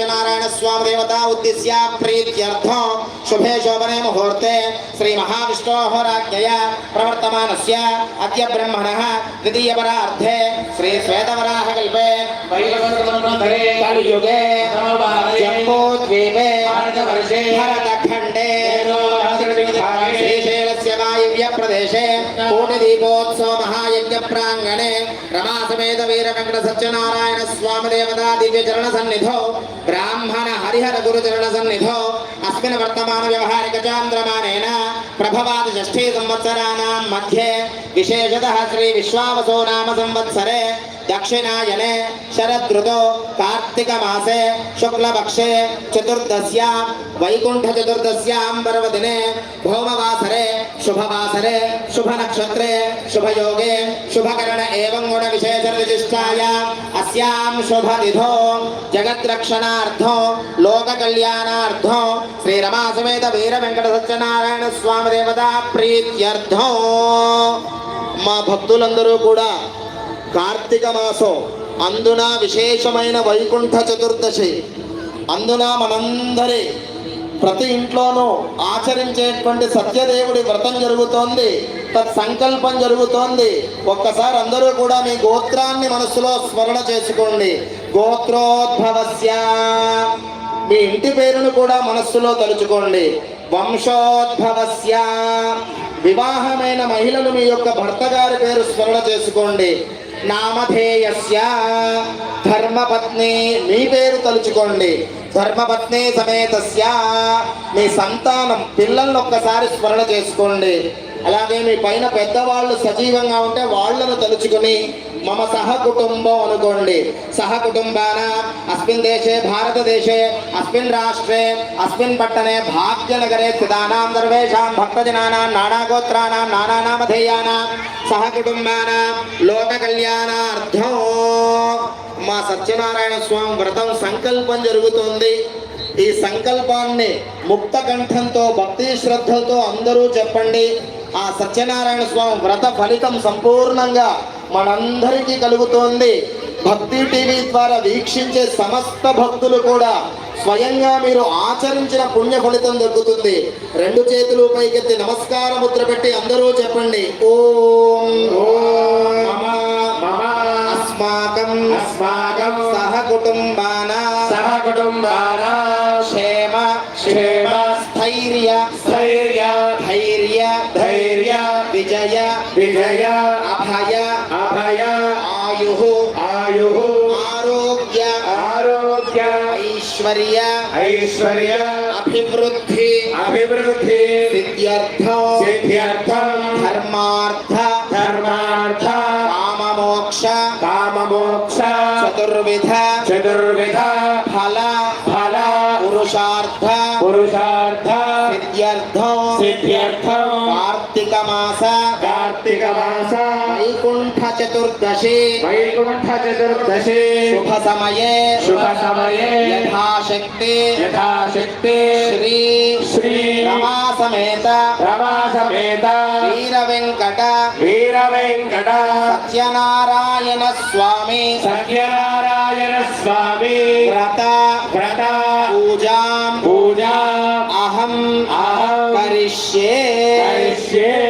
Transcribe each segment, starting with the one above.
सत्यनारायण स्वाम देवता उद्देश्य प्रीत्यर्थ। शुभे शोभने मुहूर्ते श्री महाविष्णु होराज्ञया प्रवर्तमानस्य अद्य ब्रह्मणः द्वितीयपरार्धे श्री श्वेतवराह कल्पे कलियुगे जम्बूद्वीपे भारतखण्डे श्री వాయువ్య ప్రదేశే కోటిదీపోత్సవ మహాయజ్ఞ ప్రాంగణే రమాసమేత వీర వెంకట సత్యనారాయణ స్వామి దేవతా దివ్య చరణ సన్నిధో బ్రాహ్మణ హరిహర గురు చరణ సన్నిధో అస్మిన్ వర్తమాన వ్యవహారిక చాంద్రమానేన ప్రభవాద షష్ఠీ సంవత్సరాణాం మధ్యే విశేషతః శ్రీ విశ్వావసో నామ సంవత్సరే దక్షిణాయనే శరదృతో కార్తీక మాసే శుక్లపక్షే చతుర్దశ్యా వైకుంఠ చతుర్దశ్యాం పర్వదినే భౌమవాసరే శుభవాసరే శుభ నక్షత్రే శుభయోగే శుభకరణ ఏం గుణ విశేష విశిష్టాయ అస్యాం శుభనిధో జగద్రక్షణార్థో లోక కళ్యాణార్థో శ్రీరమా సమేత వీర వెంకట సత్యనారాయణ స్వామి దేవత ప్రీత్యర్థం మా భక్తులందరూ కూడా కార్తీక మాసం అందున విశేషమైన వైకుంఠ చతుర్దశి. అందున మనందరి ప్రతి ఇంట్లోనూ ఆచరించేటువంటి సత్యదేవుడి వ్రతం జరుగుతోంది తత్ సంకల్పం జరుగుతోంది. ఒక్కసారి అందరూ కూడా మీ గోత్రాన్ని మనసులో స్మరణ చేసుకోండి. గోత్రోద్భవస్య. మీ ఇంటి పేరును కూడా మనస్సులో తలుచుకోండి. వంశోద్భవస్య. వివాహమైన మహిళలు మీ యొక్క భర్త గారి పేరు స్మరణ చేసుకోండి. నామధేయస్య. ధర్మపత్ని మీ పేరు తలుచుకోండి. ధర్మపత్ని సమేతస్య. మీ సంతానం పిల్లల్ని ఒక్కసారి స్మరణ చేసుకోండి. అలాగే మీ పైన పెద్దవాళ్ళు సజీవంగా ఉంటే వాళ్ళను తలుచుకుని మమ సహ కుటుంబం అనుకోండి సహ కుటుంబాన అస్మిన్ దేశే భారతదేశే అస్మిన్ రాష్ట్రే అస్మిన్ పట్టణే భాగ్యనగరే స్థితానాం సర్వేషాం భక్తజనానాం నానాగోత్రానాం నానానామధేయానాం సహ కుటుంబాన లోక కళ్యాణార్థం మా సత్యనారాయణ స్వామి వ్రతం సంకల్పం జరుగుతోంది. ఈ సంకల్పాన్ని ముక్త కంఠంతో భక్తి శ్రద్ధలతో అందరూ చెప్పండి. ఆ సత్యనారాయణ స్వామి వ్రత ఫలితం సంపూర్ణంగా మనందరికీ కలుగుతోంది. భక్తి టీవీ ద్వారా వీక్షించే సమస్త భక్తులు కూడా స్వయంగా మీరు ఆచరించిన పుణ్య ఫలితం దొరుకుతుంది రెండు చేతులు పైకెత్తి నమస్కార ముద్ర పెట్టి అందరూ చెప్పండి. ఓం అస్మాకం అస్మాకం సహ కుటుంబాన సహ కుటుంబాన క్షేమ క్షేమ స్థైర్య స్థైర్య ధైర్య ధైర్య విజయ విజయ आयुः आयुः। आरोग्य। आरोग्य। ऐश्वर्य। ऐश्वर्य। अभिवृद्धि। अभिवृद्धि। सिद्ध्यर्थ। सिद्ध्यर्थ। धर्मार्थ। धर्मार्थ। काम मोक्ष काम मोक्ष चतुर्विध। चतुर्विध। फला। మాస కార్తీక మాస వైకుంఠ చతుర్దశి వైకుంఠ చతుర్దశి శుభ సమయే శుభ సమయే యథాశక్తి. యథాశక్తి. శ్రీ శ్రీ రమా సమేత రమా సమేత వీర వెంకట వీర వెంకట సత్యనారాయణ స్వామి. సత్యనారాయణ స్వామి. వ్రత. వ్రత. పూజాం. పూజా. అహం. అహం. కరిష్యే. కరిష్యే.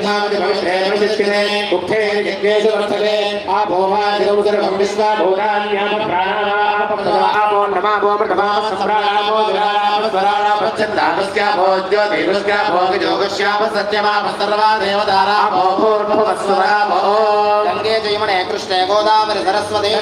సకదేశం కంఠే రుద్ర సమానందః సత్యమా గంగే జయమణే కృష్ణే గోదావరి సరస్వతి